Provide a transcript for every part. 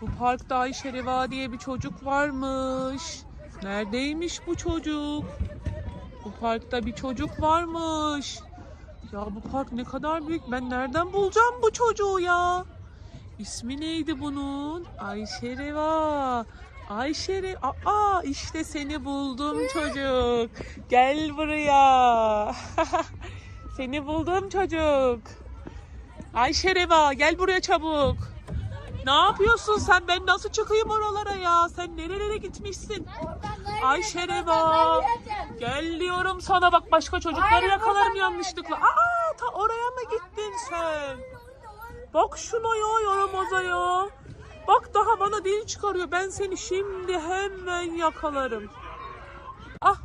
Bu parkta Ayşe Reva diye bir çocuk varmış. Neredeymiş bu çocuk? Bu parkta bir çocuk varmış. Ya bu park ne kadar büyük. Ben nereden bulacağım bu çocuğu ya? İsmi neydi bunun? Ayşe Reva. Ayşe Reva. Aa işte seni buldum çocuk. Gel buraya. seni buldum çocuk. Ayşe Reva gel buraya çabuk. Ne yapıyorsun sen? Ben nasıl çıkayım oralara ya? Sen nerelere gitmişsin? Ayşe Reva. Gel diyorum sana bak başka çocukları yakalarım yanlışlıkla. Aa ta oraya mı gittin sen? Bak şuna ya yaramaza ya. Bak daha bana dil çıkarıyor. Ben seni şimdi hemen yakalarım. Ah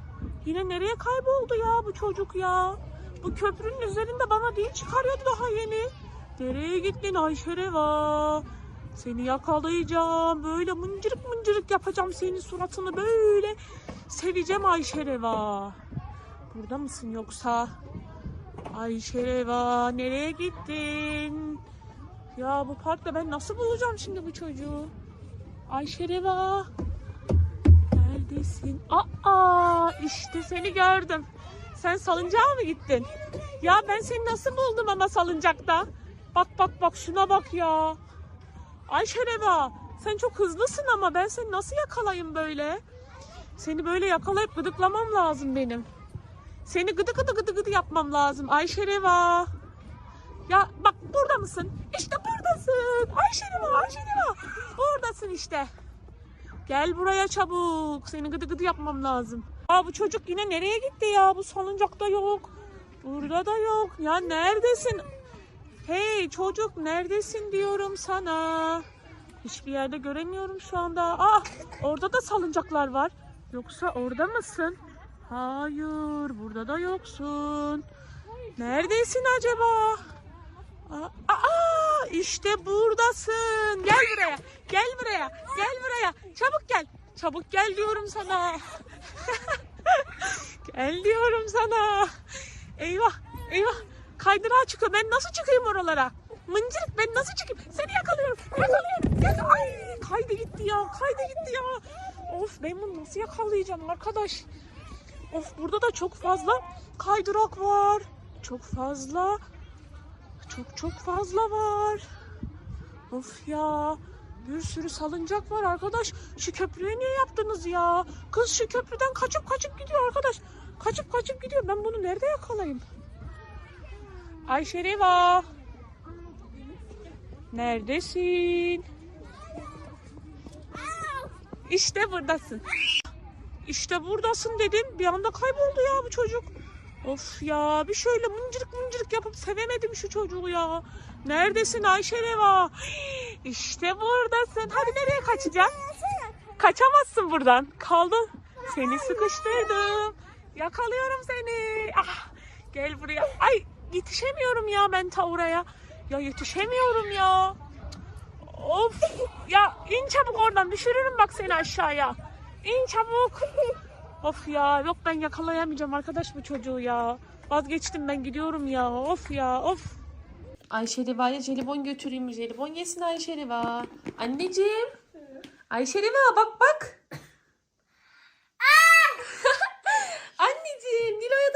yine nereye kayboldu ya bu çocuk ya? Bu köprünün üzerinde bana dil çıkarıyordu daha yeni. Nereye gittin Ayşe Reva? Seni yakalayacağım. Böyle mıncırık mıncırık yapacağım senin suratını böyle. Seveceğim Ayşe Reva. Burada mısın yoksa? Ayşe Reva nereye gittin? Ya bu parkta ben nasıl bulacağım şimdi bu çocuğu? Ayşe Reva. Neredesin? Aa işte seni gördüm. Sen salıncağa mı gittin? Ya ben seni nasıl buldum ama salıncakta? Bak bak bak şuna bak ya. Ayşe Reva sen çok hızlısın ama ben seni nasıl yakalayayım böyle? Seni böyle yakalayıp gıdıklamam lazım benim. Seni gıdı gıdı gıdı gıdı yapmam lazım Ayşe Reva. Ya bak burada mısın? İşte buradasın. Ayşe Reva, Ayşe Reva. Buradasın işte. Gel buraya çabuk. Seni gıdı gıdı yapmam lazım. Aa bu çocuk yine nereye gitti ya? Bu salıncakta yok. Burada da yok. Ya neredesin? Hey çocuk neredesin diyorum sana. Hiçbir yerde göremiyorum şu anda. Ah orada da salıncaklar var. Yoksa orada mısın? Hayır burada da yoksun. Neredesin acaba? Aa, aa, işte buradasın. Gel buraya. Gel buraya. Gel buraya. Çabuk gel. Çabuk gel diyorum sana. gel diyorum sana. Eyvah. Eyvah. Kaydırağa çıkıyor. Ben nasıl çıkayım oralara? Mıncırık ben nasıl çıkayım? Seni yakalıyorum. Yakalıyorum. Gel. Ay kaydı gitti ya. Kaydı gitti ya. Of ben bunu nasıl yakalayacağım arkadaş? Of burada da çok fazla kaydırak var. Çok fazla. Çok çok fazla var. Of ya. Bir sürü salıncak var arkadaş. Şu köprüyü niye yaptınız ya? Kız şu köprüden kaçıp kaçıp gidiyor arkadaş. Kaçıp kaçıp gidiyor. Ben bunu nerede yakalayayım? Ayşe Reva. Neredesin? İşte buradasın. İşte buradasın dedim. Bir anda kayboldu ya bu çocuk. Of ya bir şöyle mıncırık mıncırık yapıp sevemedim şu çocuğu ya. Neredesin Ayşe Reva? İşte buradasın. Hadi nereye kaçacaksın? Kaçamazsın buradan. Kaldın. Seni sıkıştırdım. Yakalıyorum seni. Ah, gel buraya. Ay yetişemiyorum ya ben ta oraya. Ya yetişemiyorum ya. Of ya in çabuk oradan düşürürüm bak seni aşağıya. İn çabuk. Of ya yok ben yakalayamayacağım arkadaş bu çocuğu ya. Vazgeçtim ben gidiyorum ya. Of ya of. Ayşe Riva'ya jelibon götüreyim. Jelibon yesin Ayşe Riva. Anneciğim. Ayşe Riva bak bak. Anneciğim Nilo'ya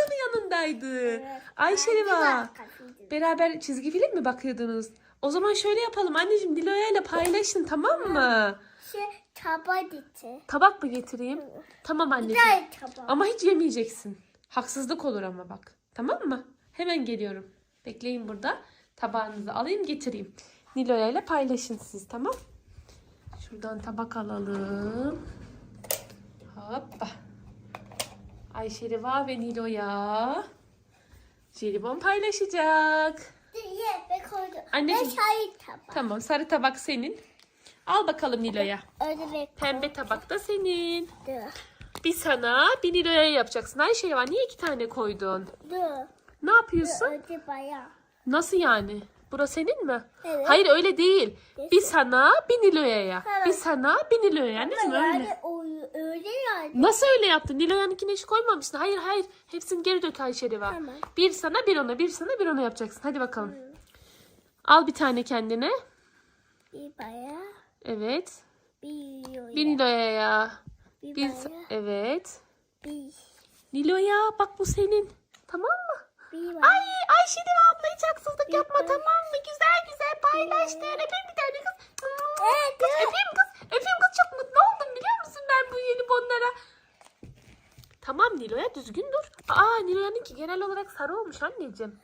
da mı yanındaydı? Ayşe Riva. Beraber çizgi film mi bakıyordunuz? O zaman şöyle yapalım anneciğim Nilo'ya ile paylaşın tamam mı? Şey taba gitti. Tabak mı getireyim? Tamam anneciğim. Gel taba. Ama hiç yemeyeceksin. Haksızlık olur ama bak. Tamam mı? Hemen geliyorum. Bekleyin burada. Tabağınızı alayım getireyim. Nilo'ya ile paylaşın siz tamam? Şuradan tabak alalım. Hoppa. Ayşe Riva ve Nilo'ya jelibon paylaşacak. Ye be koydu. Anneciğim. Ve çay taba. Tamam sarı tabak senin. Al bakalım Nilo'ya. Pembe tabak da senin. koydu. Bir sana bir Nilo'ya yapacaksın. Ayşe Riva niye iki tane koydun? Dur. Ne yapıyorsun? Baya. Nasıl yani? Burası senin mi? Evet. Hayır öyle değil. Bir sana bir Nilo'ya. Evet. Bir sana bir Nilo'ya. Anneciğim öyle. Yani o, öyle yani. Nasıl öyle yaptın? Nilo'yanınkine hiç koymamışsın. Hayır hayır. Hepsini geri dök Ayşe Riva. Tamam. Bir sana bir ona. Bir sana bir ona yapacaksın. Hadi bakalım. Al bir tane kendine. Bir baya. Evet. Bir yoya. Bir Nilo'ya ya. Bir Bir, bana. evet. Bir. Nilo'ya bak bu senin. Tamam mı? Bir bana. Ay De abla hiç haksızlık yapma tamam mı? Güzel güzel paylaştın. Öpeyim bir tane kız. Evet, Kız öpeyim kız. Öpeyim kız çok mutlu oldum biliyor musun ben bu yeni bonlara. Tamam Nilo'ya düzgün dur. Aa Nilo'yanınki genel olarak sarı olmuş anneciğim.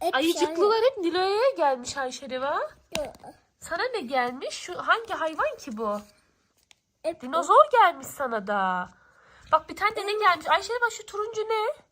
Hep Ayıcıklılar hep Nilo'ya gelmiş Ayşe sarı. Sana ne gelmiş? Şu hangi hayvan ki bu? Hep Dinozor gelmiş sana da. Bak bir tane de ne gelmiş? Ayşe Reva şu turuncu ne?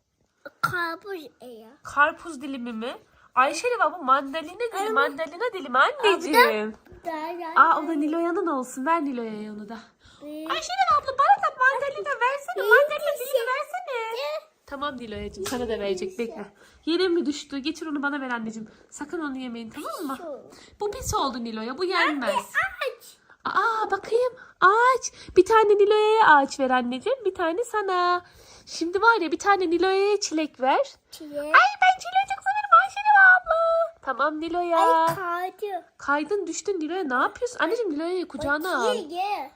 Karpuz ya. Karpuz dilimi mi? Ayşe Reva bu mandalina dilimi, Ama- mandalina dilimi anneciğim. Daha Aa o da Nilo'yanın olsun. Ver Nilo'ya onu da. Ayşe Reva abla bana da mandalina versene. Mandalina dilimi versene. Tamam Nilo'yacığım sana da verecek bekle. Yere mi düştü? Getir onu bana ver anneciğim. Sakın onu yemeyin tamam mı? Şu. Bu pis oldu Nilo'ya. Bu yenmez. Aç. Aa bakayım. Ağaç. Bir tane Nilo'ya ağaç ver anneciğim. Bir tane sana. Şimdi var ya bir tane Nilo'ya çilek ver. Çilek. Ay ben çileği çok severim Ayşe Reva abla. Tamam Nilo'ya. Ay kaydı. Kaydın düştün Nilo'ya ne yapıyorsun? Anneciğim Nilo'ya kucağına al. Çiğ.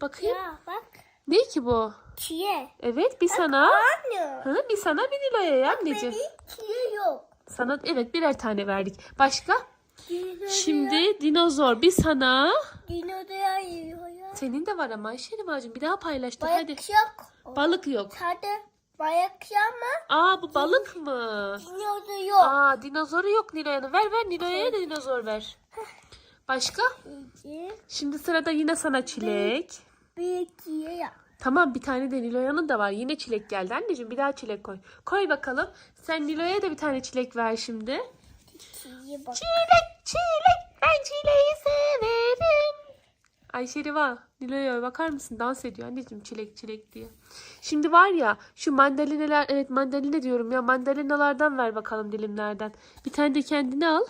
Bakayım. Ya bak. Ne ki bu? Çiğ. Evet bir sana. Anne. Hı, bir sana bir Nilo'ya anneciğim. Benim çiğ yok. Sana evet birer tane verdik. Başka? Dinozor. Şimdi dinozor bir sana. Dinozor ya. Senin de var ama Ayşe Riva'cığım bir daha paylaştık hadi. Balık yok. Balık yok. Hadi. Balık ama Aa bu balık mı? dinozor yok. Aa dinozoru yok Nilo'ya. Ver ver Nilo'ya da dinozor ver. Başka? Şimdi sırada yine sana çilek. Bir çiğ ya. Tamam bir tane de Nilo'yanın da var. Yine çilek geldi anneciğim. Bir daha çilek koy. Koy bakalım. Sen Nilo'ya da bir tane çilek ver şimdi. Çilek çilek ben çileği severim. Ayşe Riva Nilo'ya bakar mısın? Dans ediyor anneciğim çilek çilek diye. Şimdi var ya şu mandalinalar evet mandalina diyorum ya mandalinalardan ver bakalım dilimlerden. Bir tane de kendine al.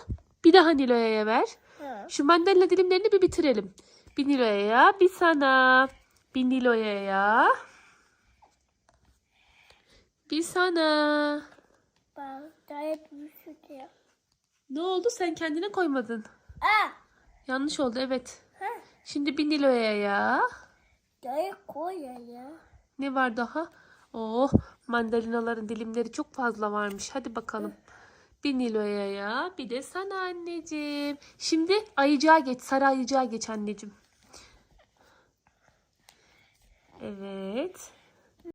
Bir daha Nilo'ya ver. Şu mandalina dilimlerini bir bitirelim. Bir Nilo'ya bir sana. Bir Nilo'ya bir sana. Bak. Daha hep şey. Ne oldu sen kendine koymadın. Aa. Yanlış oldu evet. Şimdi bir Nilo'ya ya. Daha koy ya. Ne var daha? Oh mandalinaların dilimleri çok fazla varmış. Hadi bakalım. Bir Nilo'ya ya. Bir de sana anneciğim. Şimdi ayıcığa geç. Sarı ayıcığa geç anneciğim. Evet.